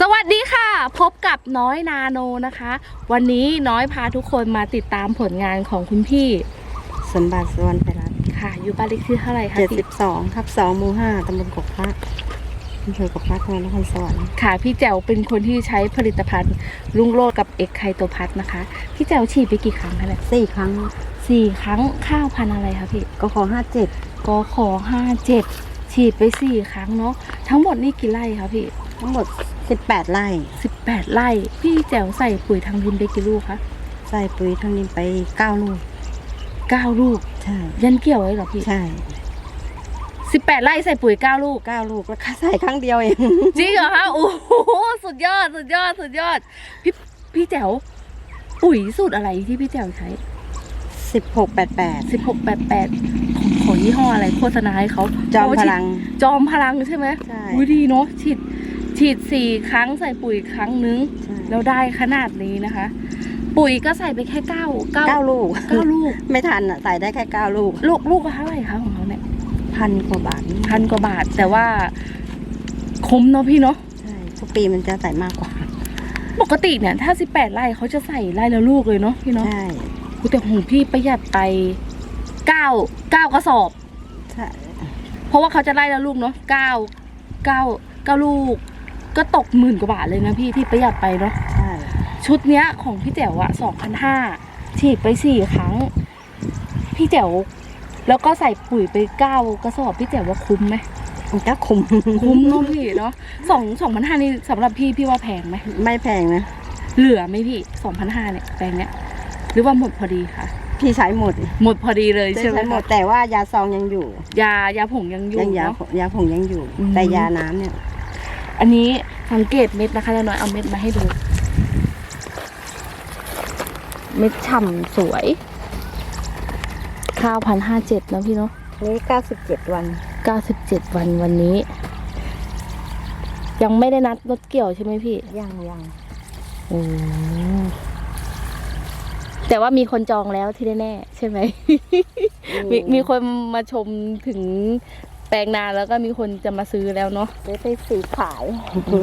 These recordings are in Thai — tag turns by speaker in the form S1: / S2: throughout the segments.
S1: สวัสดีค่ะ พบกับน้อยนาโนนะคะ วันนี้น้อยพาทุกคนมาติดตามผลงานของคุณพี่
S2: สมบัติสวรรณไพรัตน์
S1: ค่ะ อยู่บ้านเลขที่เท่าไหร่คะ
S2: เจ็ด
S1: พี่
S2: สิบสองทับสองหมู่ห้าตำบลกกพระอำเภอกกพระจังหวัดนครสวรรค์
S1: ค่ะ พี่แจ๋วเป็นคนที่ใช้ผลิตภัณฑ์ลุงโลดกับเอกไคโตพัทนะคะ พี่แจ๋วฉีดไปกี่ครั้งคะเนี่ย
S2: สี่ครั้ง
S1: สี่ครั้งข้าวพันธุ์อะไรคะพี่
S2: ก็ขอห้าเจ็ด
S1: กขอห้าเจ็ดฉีดไปสี่ครั้งเนาะทั้งหมดนี่กี่ไร่คะพี่
S2: ทั้งหมดสิบแปดไร่
S1: สิบแปดไร่ พี่แจ๋วใส่ปุ๋ยทางดินไปกี่ลูกคะ
S2: ใส่ปุ๋ยทั้งนี้ไปเก้าลูก
S1: เก้าลูก
S2: ใช่
S1: ยันเกี่ยวไว้เหรอพี่
S2: ใช่
S1: สิบแปดไร่ใส่ปุ๋ยเก้าลูก
S2: เก้าลูกแล้วใส่ครั้งเดียวเอง
S1: จริงเหรอคะโอ้โหสุดยอด สุดยอด สุดยอด พี่พี่แจ๋วปุ๋ยสูตรอะไรที่พี่แจ๋วใช้
S2: สิบหกแปดแปด
S1: สิบหกแปดแปดของยี่ห้ออะไรโฆษณาให้เขา
S2: จอม
S1: โฉี
S2: พ
S1: ด
S2: ลัง
S1: จอมพลังใช่ไหม
S2: ใช่
S1: อุ้ยดีเนาะฉีด ฉีดสี่ครั้งใส่ปุ๋ยครั้งนึง
S2: ใช่
S1: แล้วได้ขนาดนี้นะคะ ปุ๋ยก็ใส่ไปแค่เก้าเก้า
S2: เก้าลูก
S1: เก้าลูก
S2: ไม่ทันอะใส่ได้แค่เก้าลูก
S1: ลูกลูกละเท่าไหร่คะของเขาเนี่ย
S2: พันกว่าบาท
S1: พันกว่าบาทแต่ว่าคุ้มเนาะพี่เนาะ
S2: ใช่ทุกปีมันจะใส่มากกว่า
S1: ปกติเนี่ย ถ้าสิบแปดไร่เขาจะใส่ไร่ละลูกเลยเนาะพี่เนาะ
S2: ใช่
S1: อุ๊ยแต่ของพี่ประหยัดไปเก้าเก้ากระสอบ
S2: ใช่
S1: เพราะว่าเขาจะไล่ละลูกเนาะเก้าเก้าเก้าลูก ก็ตกหมื่นกว่าบาทเลยนะพี่ที่ประหยัดไปเนาะ
S2: ใช่
S1: ชุดเนี้ยของพี่แจ๋วอะสองพันห้าฉีดไปสี่ครั้ง พี่แจ๋วแล้วก็ใส่ปุ๋ยไปเก้ากระสอบพี่แจ๋วว่าคุ้มไหม
S2: มันก็คุ้ม
S1: คุ้มเนาะพี่เนาะสองสองพันห้านี่สำหรับพี่พี่ว่าแพงไหม
S2: ไม่แพงนะ
S1: เหลือไหมพี่สองพันห้าเนี่ยแปลงเนี้ยหรือว่าหมดพอดีคะ
S2: พี่ใช้หมด
S1: หมดพอดีเลยใช่ไหม
S2: ใช้หม
S1: คะ
S2: ดแต่ว่ายาซองยังอยู่
S1: ยายาผงยังอยู่
S2: ยังยา
S1: เนาะ
S2: ยาผงยังอยู่
S1: อืม
S2: แต่ยาน้ำเนี่ย
S1: อันนี้สังเกตเม็ดนะคะแล้วน้อยเอาเม็ดมาให้ดู เม็ดฉ่ำสวยข้าวพันห้าเจ็ดนะพี่เนาะ
S2: นี่เก้าสิบเจ็ดวัน
S1: เก้าสิบเจ็ดวันวันนี้ ยังไม่ได้นัดรถเกี่ยวใช่ไหมพี่
S2: ยังยัง
S1: โอ้แต่ว่ามีคนจองแล้วที่แน่ๆใช่ไหม มีมีคนมาชมถึง แปลงนาแล้วก็มีคนจะมาซื้อแล้วเนาะ
S2: ได้ไปสีขาย
S1: อื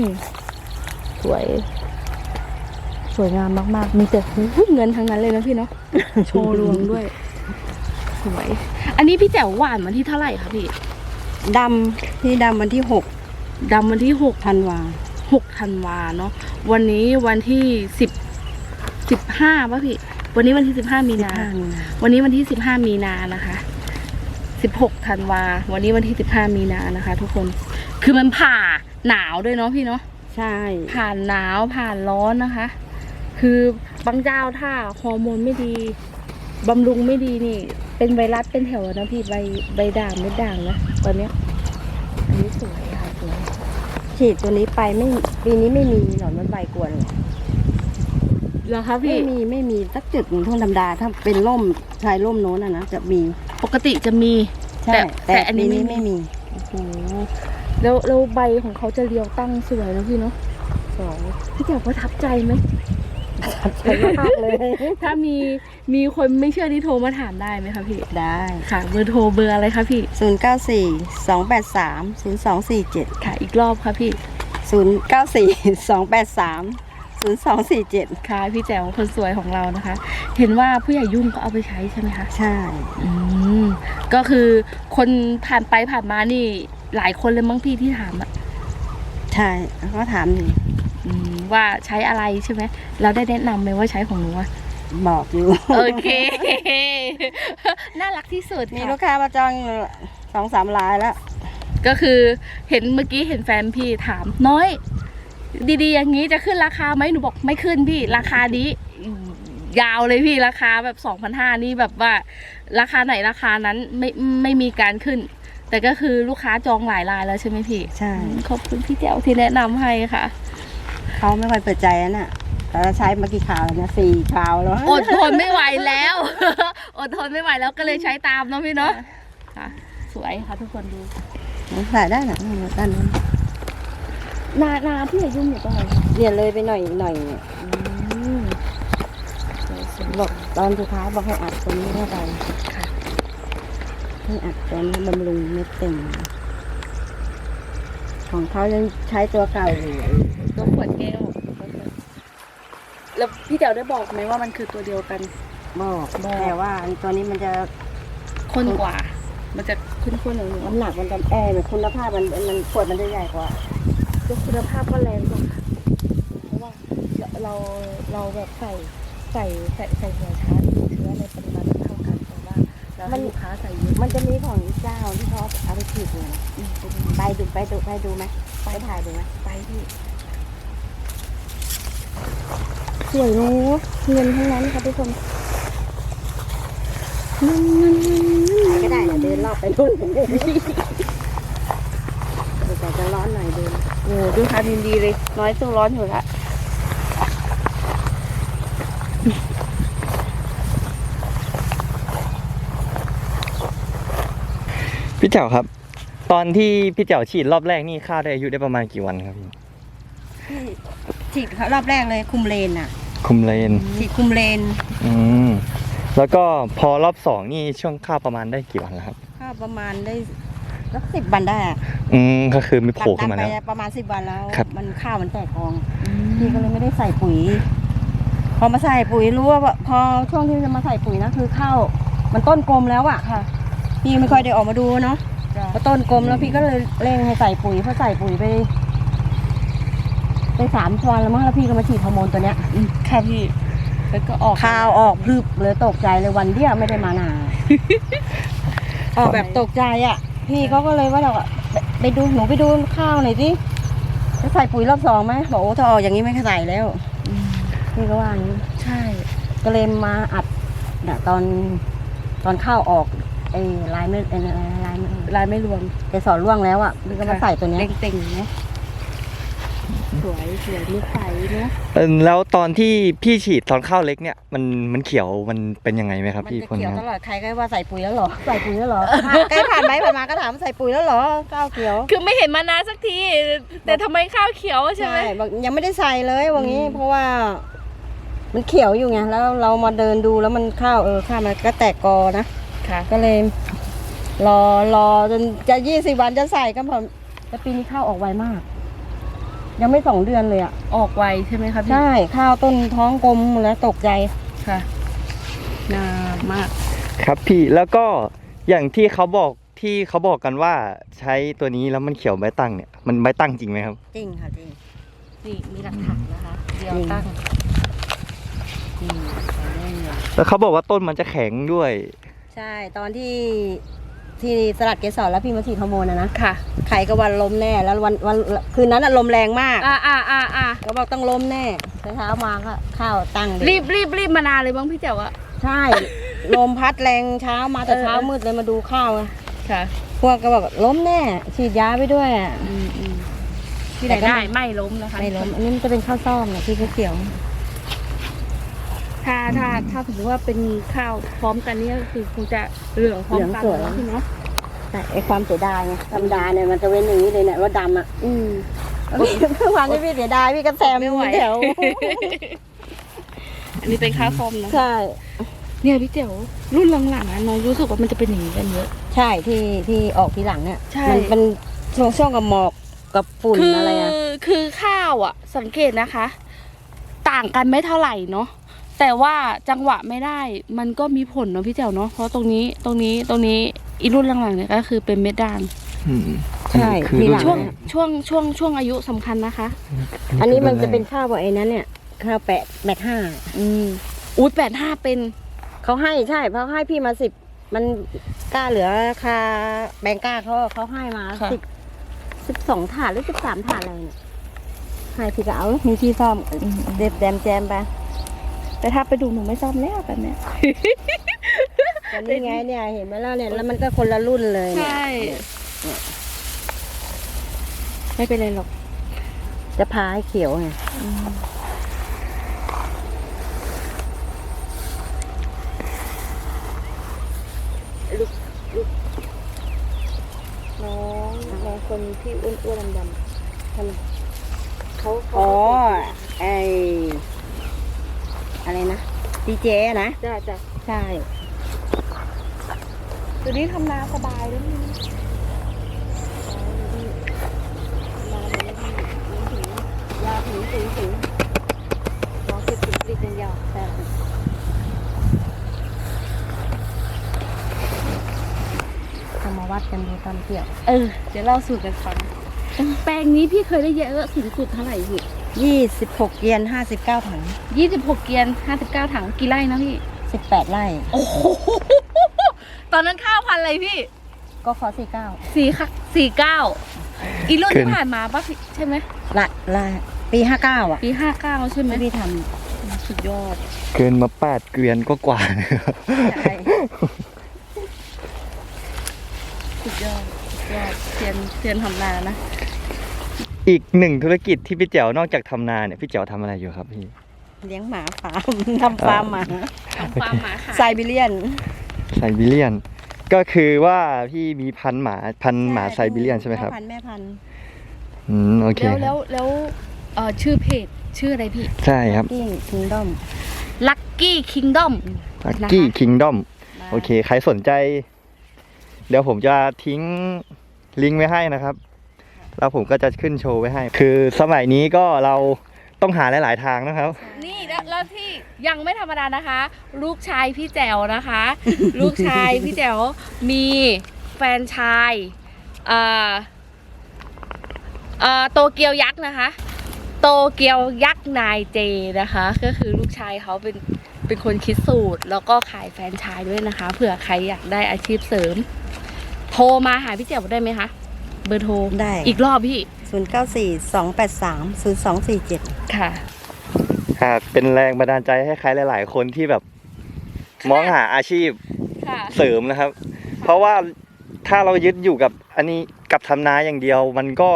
S1: มสวย สวยงามมาก ๆ มีแต่หูเงินทั้งนั้นเลยนะพี่เนาะ โชว์รวงด้วย สวย อันนี้พี่แจ๋วหวานวันที่เท่าไหร่คะพี่
S2: ดำที่ดำวันที่หก
S1: ดำวันที่หก
S2: ธันวา
S1: หกธันวาเนาะวันนี้วันที่สิบสิบห้าป่ะพี่ วันนี้วันที่สิบห้ามีนา
S2: ห้ามีนา
S1: วันนี้วันที่สิบห้ามีนานะคะ สิบหกธันวา วันนี้วันที่สิบห้ามีนานะคะ ทุกคน คือมันผ่าหนาวด้วยเนาะพี่เนาะ
S2: ใช่
S1: ผ่านหนาวผ่านร้อนนะคะ คือบางเจ้าถ้าฮอร์โมนไม่ดีบำรุงไม่ดีนี่ เป็นไวรัสเป็นแถวนะพี่ใบใบด่างเม็ดด่างนะตอนเนี้ย อันนี้สวยค่ะสวย
S2: ฉีดตัวนี้ไปไม่ปีนี้ไม่มีหนอนมันใบกวนเลย
S1: เหรอคะ
S2: ไม่
S1: พี่
S2: มีไม่มีสักจุดหนึ่งทุ่งธรรมดาถ้าเป็นร่มชายร่มโน้นอะนะจะมี
S1: ปกติจะมี
S2: ใช่
S1: แต่
S2: แต่
S1: แต่อันนี้
S2: ปีนี้
S1: ไม่
S2: ไม่
S1: มี
S2: มี
S1: โอ้โหแล้วแล้วใบของเขาจะเรียวตั้งสวยนะพี่เนาะ
S2: สวย
S1: พี่แจ๋วประทับใจไหม
S2: สวยมากเลย
S1: ถ้ามีมีคนไม่เชื่อที่โทรมาถามได้ไหมคะพี่
S2: ได้
S1: ค่ะ เบอร์โทรเบอร์อะไรคะพี่
S2: ศูนย์เก้าสี่สองแปดสามศูนย์สองสี่เจ็ด
S1: ค่ะ อีกรอบค่ะพี่
S2: ศูนย์เก้าสี่สองแปดสาม ศูนย์สองสี่เจ็ด
S1: ค่ะพี่แจ๋วคนสวยของเรานะคะ เห็นว่าผู้ใหญ่ยุ่งก็เอาไปใช้ใช่ไหมคะ
S2: ใช่
S1: อืมก็คือคนผ่านไปผ่านมานี่หลายคนเลยมั้งพี่ที่ถามอะ
S2: ใช่แล้วก็ถามอยู่
S1: อืมว่าใช้อะไรใช่ไหมเราได้แนะนำไหมว่าใช้ของหนูอะ
S2: บอกอยู่
S1: โอเค น่ารักที่สุด
S2: มี
S1: ค่ะ
S2: ลูกค้ามาจองอยู่สองสามรายแล้ว
S1: ก็คือเห็นเมื่อกี้เห็นแฟนพี่ถามน้อย ดีๆ อย่างนี้จะขึ้นราคาไหมหนูบอกไม่ขึ้นพี่ ราคานี้ยาวเลยพี่ราคาแบบสองพันห้านี่แบบว่า ราคาไหนราคานั้นไม่ไม่มีการขึ้น แต่ก็คือลูกค้าจองหลายรายแล้วใช่ไหมพี่
S2: ใช่
S1: ขอบคุณพี่แจ๋วที่แนะนำให้ค่ะ
S2: เขาไม่ค่อยเปิดใจนะน่ะแต่เราใช้มากี่คราวแล้วนะสี่คราวแล้ว
S1: อดทนไม่ไหวแล้ว อดทนไม่ไหวแล้วก็เลยใช้ตามเนาะพี่เนาะค่ะ สวยค่ะทุกคนดู
S2: ใส่ได้นะด้านนู้น
S1: นานาพี่อย่ายุ่งอยู่ตรงไหน
S2: เนี่ยเลยไปหน่อยหน่อย
S1: อืมสวย
S2: บอกตอนสุดท้ายบอกให้อัดตรงนี้เข้าไป
S1: ค่ะ
S2: ให้อัดตรงนี้บำรุงเม็ดเต็มของเขายังใช้ตัวเก่าอยู่
S1: ตัวขวดแก้วแล้วพี่เจ๋วได้บอกไหมว่ามันคือตัวเดียวกัน
S2: บอก
S1: บอก
S2: แต่ว่าอันตัวนี้มันจะ
S1: ข้นกว่า มันจะข้นๆหน่อย
S2: น้ำหนักมันจะแอร์คุณภาพมันมันขวดมันจะใหญ่กว่า
S1: ๆตัวคุณภาพก็แรงกว่าค่ะเพราะว่าเราเราแบบใส่ใส่ใส่ใส่หัวชาร์จเชื้อในปริมาณที่เท่ากันแต่ว่าเราให้ลูกค้าใส่เยอะ
S2: มันจะมีของเจ้าที่เขาเอาไปฉีดเนี่ย
S1: อืมเป็นยังไง
S2: ไปดูไปดูไปดูไหมไปถ่ายดูไหม
S1: ไปพี่
S2: สวยเนอะเงินทั้งนั้นค่ะทุกคนไหนก็ได้เนี่ยเดินรอบไปนู่นแต่จะร้ อนหน่อยเดิน
S1: โอ้ดูทานินดีเลย น้อยตัวร้อนอยู่ละ
S3: พี่เจ๋วครับ ตอนที่พี่เจ๋วฉีดรอบแรกนี่ข้าวได้อายุได้ประมาณกี่วันครับพี่
S2: ฉีดเขารอบแรกเลยคุมเลนอะ
S3: คุมเลน
S2: ฉีดคุมเลน
S3: อืมแล้วก็พอรอบสองนี่ช่วงข้าวประมาณได้กี่วันแล้วครับ
S2: ก็ประมาณได้ สักสิบวันได้อะ
S3: อืมก็คือมี
S2: ตั
S3: โผล่
S2: ด
S3: ขึ้นมา
S2: ดำไป
S3: แล้ว
S2: ประมาณสิบวันแล้ว
S3: ครับ
S2: มันข้าวมันแตกกองพี่ก็เลยไม่ได้ใส่ปุ๋ย พอมาใส่ปุ๋ยรู้ว่าพอช่วงที่จะมาใส่ปุ๋ยนะคือข้าวมันต้นกลมแล้วอะ
S1: ค่ะ
S2: พี่ไม่ค่อยได้ออกมาดูเนาะ
S1: จ้ะ
S2: พอต้นกลมแล้วพี่ก็เลยเร่งให้ใส่ปุ๋ยพอใส่ปุ๋ยไปไปสามวันแล้วมั้งแล้วพี่ก็มาฉีดฮอร์โมนตัวเนี้ย
S1: อืมค่ะพี่แล้วก็ออก
S2: ข้าวออกพรึบเลยตกใจเลยวันเดียวไม่ได้มานา ออกแบบตกใจอะ พี่เขาก็เลยว่าเราอะไปดูหนูไปดูข้าวหน่อยสิจะใส่ปุ๋ยรอบสองไหมบอกโอ้ถ้าออกอย่างนี้ไม่ใส่แล้วพี่ก็ว่าอย่างนี้
S1: ใช่
S2: ก็เลยมาอัดเนี่ยตอนตอนข้าวออกไอ้ลายไม่ไอ้ลายไม่
S1: ลายไม่รวม
S2: แต่สอนร่วงแล้วอะพี่ก็มาใส่ตัวนี้
S1: เต็งๆนะ สวยสวยมีไฟเนาะ
S3: เออแล้วตอนที่พี่ฉีดตอนข้าวเล็กเนี่ยมันมันเขียวมันเป็นยังไงไหมครับ
S2: มัน
S3: พี่
S2: จะ
S3: คน
S2: เขียว
S3: นี้
S2: ตลอดใครก็ว่าใส่ปุ๋ยแล้วเหรอใส่ปุ๋ยแล้วเหรอใครผ่านไปผ่านมาก็ถามว่าใส่ปุ๋ยแล้วเหรอข้าวเขียว
S1: คือไม่เห็นมานานสักที แต่ทำไมข้าวเขียวใช่ไหม
S2: บอกยังไม่ได้ใส่เลยว่างี้
S1: อืม
S2: เพราะว่า มันเขียวอยู่ไงแล้วเรามาเดินดูแล้วมันข้าวเออข้าวมันก็แตกกอนะ
S1: ค่ะ
S2: ก็เลย รอรอจนจะยี่สิบวันจะใส่ก็พอแต่ปีนี้ข้าวออกไวมาก ยังไม่สองเดือนเลยอะ
S1: ออกไวใช่ไหมคะพี่
S2: ใช่ข้าวต้นท้องกลมแล้วตกใจ
S1: ค่ะนามาก
S3: ครับพี่แล้วก็อย่างที่เขาบอกที่เขาบอกกันว่าใช้ตัวนี้แล้วมันเขียวใบตั้งเนี่ยมันใบตั้งจริงไหมครับ
S2: จริงค่ะจริง
S1: นี่มีหลักฐานนะคะ เดี๋ยว
S2: จริง
S1: ตั้ง
S2: จริงใส่ได้เลย
S3: แล้วเขาบอกว่าต้นมันจะแข็งด้วย
S2: ใช่ตอนที่ ที่สลัดเกสรแล้วพี่มาฉีดฮอร์โมนนะนะ
S1: ค่ะ
S2: ไข่ก็วันลมแน่แล้ววันวันคืนนั้นอะลมแรงมาก
S1: อ่าอ่าอ่าอ่า
S2: ก็บอกต้องลมแน่เช้ามาก็ข้าวตั้งเลย
S1: รีบรีบรีบมานานเลยบ้างพี่เจ๋วอะ
S2: ใช่ลมพัดแรงเช้ามาแต่
S1: เออ
S2: เช้ามืดเลยมาดูข้าวอะ
S1: ค่ะ
S2: พวกก็บอกล้มแน่ฉีดยาไปด้วยอะ
S1: อืมอืมที่
S2: แต่
S1: ไหน
S2: ก็
S1: ได้ไม่ล้มนะคะ
S2: ไม่ล้มอันนี้มันจะเป็นข้าวซ่อมเนี่ยที่เขียว
S1: ถ้าถ้าถ้าสมมติว่าเป็นข้าวพร้อมกันนี่ก็คือคงจะเหลืองพร้อมกันแล้วพี่เนาะ
S2: ๆแต่ไอความเสียดายไงธรรมดาเนี่ยมันจะเว้นอย่างนี้เลยเนี่ยว่าดำอะ
S1: อืม
S2: เมื่อวานที่พี่เสียดายพี่ก็แซม
S1: ไม่ไหว
S2: แถว
S1: อันนี้เป็นข้าวฟอมนะ
S2: ใช่
S1: เนี่ยพี่เจ๋วรุ่นหลังๆอะน้องรู้สึกว่ามันจะเป็นอย่างนี้กันเยอะ
S2: ใช่ที่ที่ออกทีหลังเนี่ย
S1: ใช่
S2: มันเป็นช่วงช่วงกับหมอกกับฝุ่น
S1: คือ
S2: อะไรอะ
S1: คือข้าวอะ สังเกตนะคะ ต่างกันไม่เท่าไหร่เนาะ แต่ว่าจังหวะไม่ได้มันก็มีผลเนาะพี่เจ๋วเนาะเพราะตรงนี้ตรงนี้ตรงนี้อีรุ่นหลังๆเนี่ยก็คือเป็นเม็ดด่าง
S3: อืม
S2: ใช่
S3: คือ
S2: ทีหลัง
S1: ช่วง
S2: เนี่ย
S1: ช่วงช่วงช่วงอายุสำคัญนะคะ
S2: อันนี้มันจะเป็นข้าวแบบไอ้นั้นเนี่ยข้าวแปะแปดห้า
S1: อืมอุ้ยแปดห้าเป็น
S2: เขาให้ใช่เพราะให้พี่มาสิบมันกล้าเหลือคาแบงก้าเขาเขาให้มา
S1: ค่ะ
S2: สิบสิบสองถาดหรือสิบสามถาดอะไรเนี่ยให้พี่ก็เอามีที่ซ่อมเด็บแดมแจมไป
S1: แต่ถ้าไปดูหนูไม่ซ่อมแล้วแบบเนี้ย
S2: แต่นี่ไงเนี่ยเห็นไหมล่ะเนี่ยแล้วมันก็คนละรุ่นเลยเนี่ย
S1: ใช่ไม่เป็นไรหรอก
S2: จะพาให้เขียวไง
S1: น้องน้องคนที่อ้วนๆดำๆทำไมเขาเขา
S2: อ๋อไอ อะไรนะดีเจนะ
S1: จ้าจ้า
S2: ใช่
S1: ตัวนี้ทำนาสบายแล้วนี่
S2: ยาถึงถึงถึง
S1: รอเก็บถึงติ
S2: ด
S1: อย่างเดีว
S2: แต่ทำมาวัดกันดูตอนเกี่ยว
S1: เออจะเล่าสูตรกันฟังแปลงนี้พี่เคยได้เยอะสุดสุดเท่าไหร่พี่
S2: ยี่สิบหกเกียนห้าสิบเก้าถัง
S1: ยี่สิบหกเกียนห้าสิบเก้าถังกี่ไร่นะพี่
S2: สิบแปดไร่
S1: โอ้โหตอนนั้นข้าวพันธุ์อะไรพี่
S2: ก็ขอสี่เก้า
S1: สี่ค่ะสี่เก้าอีรุ่น
S3: ขึ้
S1: ที่
S3: น
S1: ผ่านมาปะพี่ใช่ไหม
S2: ละละปีห้าเก้าอะ
S1: ปีห้าเก้าใช่ไหม
S2: ที่พี่ท
S1: สุดยอด
S3: เกินมาแปดเกวียนก็กว่านะครับำ
S2: ใช่
S1: สุดยอดสุดยอดเทียนเทียนทำนานะ
S3: อีกหนึ่งธุรกิจที่พี่แจ๋วนอกจากทำนาเนี่ยพี่แจ๋วทำอะไรอยู่ครับพี่
S2: เลี้ยงหมาฟาร์มทำฟาร์มหมา
S1: ทำฟาร์มหมาขาย
S2: ไซบีเรียน
S3: ไซบีเรียน ก็คือว่าพี่มีพันธุ์หมาพันธุ์หมาไซบีเรียนใช่ไหมครับ
S2: พ่อพันธุ์แม่พันธุ์
S3: อืมโอเค
S1: แล้วแล้วแล้วเอ่อชื่อเพจชื่ออะไรพี่
S3: ใช่ครับ
S2: กิ้งคิงดอม
S1: Lucky Kingdom
S3: ลักกี้คิงดอมโอเค ใครสนใจ เดี๋ยวผมจะทิ้งลิงก์ไว้ให้นะครับ แล้วผมก็จะขึ้นโชว์ไว้ให้ คือสมัยนี้ก็เราต้องหาหลาย ๆ ทางนะครับ
S1: นี่แล้วแล้วที่ยังไม่ธรรมดานะคะ ลูกชายพี่แจ๋วนะคะ ลูกชายพี่แจ๋วมีแฟนชายเอ่อเอ่อโตเกียวยักษ์นะคะ โตเกียวยักษ์นายเจนะคะ ก็คือลูกชายเขาเป็นเป็นคนคิดสูตร แล้วก็ขายแฟนชายด้วยนะคะเผื่อใครอยากได้อาชีพเสริม โทรมาหาพี่แจ๋วได้ไหมคะ เบอร์โทร
S2: ได้
S1: อีกรอบพี่
S2: ศูนย์เก้าสี่สองแปดสามศูนย์สองสี่เจ็ด
S1: ค่ะ
S3: หากเป็นแรงบันดาลใจให้ใครหลาย ๆ คนที่แบบมองหาอาชีพ
S1: ค่ะ
S3: เสริมนะครับ เพราะว่าถ้าเรายึดอยู่กับอันนี้กับทำนาอย่างเดียวมันก็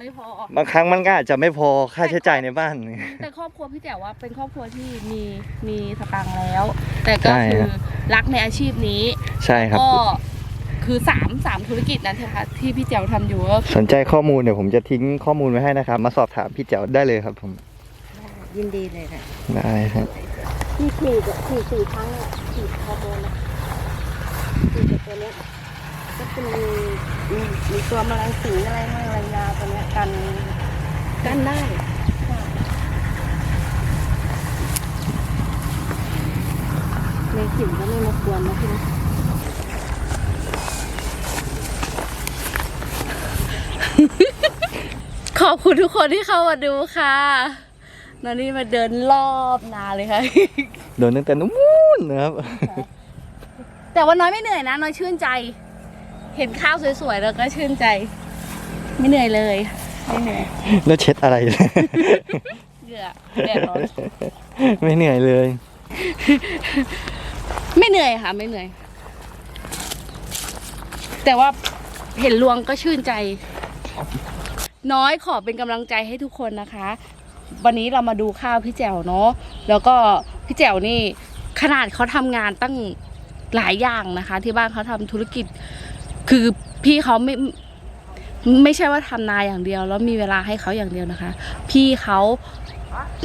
S1: ไม่พอ
S3: บางครั้งมันก็อาจจะไม่พอค่าใช้จ่ายในบ้าน
S1: แต่ครอบครัวพี่แจ๋วว่าเป็นครอบครัวที่มีมีสตังค์แล้ว แต่ก็
S3: ใช่
S1: คือ
S3: ครับ
S1: รักในอาชีพนี้
S3: ใช่ครับ
S1: ก็ คือสามสามธุรกิจนั้นใช่ไหมคะที่พี่แจ๋วทำอยู่ก็คือ
S3: สนใจข้อมูลเดี๋ยวผมจะทิ้งข้อมูลไว้ให้นะครับ มาสอบถามพี่แจ๋วได้เลยครับผม
S2: ยินดีเลยค่ะ
S3: ได้ครับ
S2: ที่ฉีดอะฉีดสี่ครั้งอะฉีดฮอร์โมนอะฉีดแต่ตัวเนี้ยก็จะมีมีมีตัวแมลงสีอะไรมั่งอะไรยาตัวเนี้ยกัน
S1: กันได้
S2: ในสิ่งก็ไม่มากวนนะพี่นะ
S1: ขอบคุณทุกคนที่เข้ามาดูค่ะนอนนี่มาเดินรอบนาเลยค่ะ
S3: โดนตั้งแต่นู้นนะครับ
S1: แต่ว่าน้อยไม่เหนื่อยนะ น้อยชื่นใจ เห็นข้าวสวยๆแล้วก็ชื่นใจ ไม่เหนื่อยเลยไม่เหนื่อย
S3: แล้วเช็ดอะไร
S1: เหงื่อแดดร้อน
S3: ไม่เหนื่อยเลย
S1: ไม่เหนื่อยค่ะ ไม่เหนื่อย แต่ว่าเห็นรวงก็ชื่นใจ น้อยขอเป็นกำลังใจให้ทุกคนนะคะ วันนี้เรามาดูข้าวพี่แจ๋วเนาะแล้วก็พี่แจ๋วนี่ขนาดเขาทำงานตั้งหลายอย่างนะคะ ที่บ้านเขาทำธุรกิจ คือพี่เขาไม่ไม่ใช่ว่าทำนาอย่างเดียว แล้วมีเวลาให้เขาอย่างเดียวนะคะ พี่เขา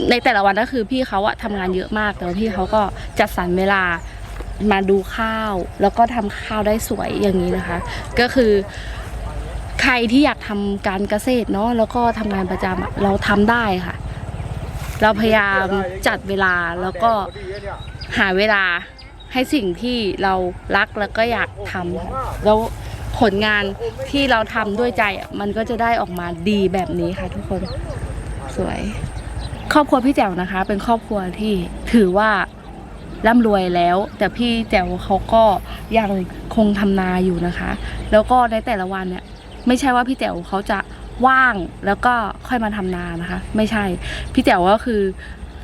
S1: ในแต่ละวันก็คือพี่เขาอะทำงานเยอะมาก แต่ว่าพี่เขาก็จัดสรรเวลามาดูข้าว แล้วก็ทำข้าวได้สวยอย่างนี้นะคะ ก็คือ ใครที่อยากทำการเกษตรเนาะแล้วก็ทำงานประจำอะเราทำได้ค่ะ เราพยายามจัดเวลาแล้วก็หาเวลาให้สิ่งที่เรารักแล้วก็อยากทำค่ะแล้วผลงานที่เราทำด้วยใจอะมันก็จะได้ออกมาดีแบบนี้ค่ะ ทุกคนสวย ครอบครัวพี่แจ๋วนะคะ เป็นครอบครัวที่ถือว่าร่ำรวยแล้ว แต่พี่แจ๋วเขาก็ยังคงทำนาอยู่นะคะ แล้วก็ในแต่ละวันเนี่ย ไม่ใช่ว่าพี่แจ๋วเขาจะว่างแล้วก็ค่อยมาทำนานะคะ ไม่ใช่ พี่แจ๋วก็คือ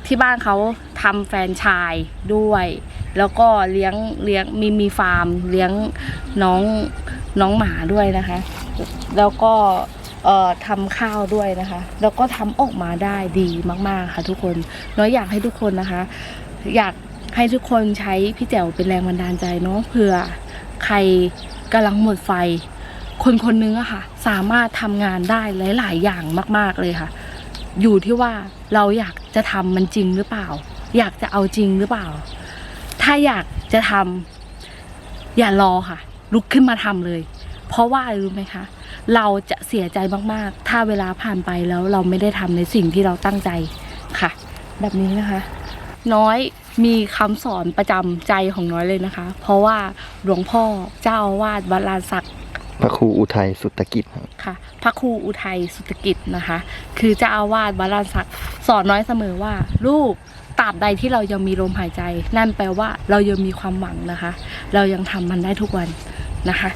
S1: ที่บ้านเขาทำแฟนชายด้วย แล้วก็เลี้ยงเลี้ยงมีมีฟาร์ม เลี้ยงน้องน้องหมาด้วยนะคะ แล้วก็เอ่อทำข้าวด้วยนะคะ แล้วก็ทำออกมาได้ดีมากๆค่ะทุกคนน้อยอยากให้ทุกคนนะคะ อยากให้ทุกคนใช้พี่แจ๋วเป็นแรงบันดาลใจเนาะเผื่อใครกำลังหมดไฟ คนคนนึงอะค่ะ สามารถทำงานได้หลาย ๆ อย่างมาก ๆ เลยค่ะ อยู่ที่ว่าเราอยากจะทำมันจริงหรือเปล่า อยากจะเอาจริงหรือเปล่า ถ้าอยากจะทำอย่ารอค่ะ ลุกขึ้นมาทำเลย เพราะว่ารู้ไหมคะ เราจะเสียใจมาก ๆ ถ้าเวลาผ่านไปแล้วเราไม่ได้ทำในสิ่งที่เราตั้งใจค่ะ แบบนี้นะคะ น้อยมีคำสอนประจำใจของน้อยเลยนะคะ เพราะว่าหลวงพ่อเจ้าอาวาสวัดลานศักดิ์
S3: พระครูอุทัยสุตกิจครับ
S1: ค่ะ พระครูอุทัยสุตกิจนะคะ คือเจ้าอาวาสวัดลานสักสอนน้อยเสมอว่า ลูกตราบใดที่เรายังมีลมหายใจ นั่นแปลว่าเรายังมีความหวังนะคะ เรายังทำมันได้ทุกวันนะคะ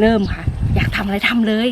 S1: เริ่มค่ะ อยากทำอะไรทำเลย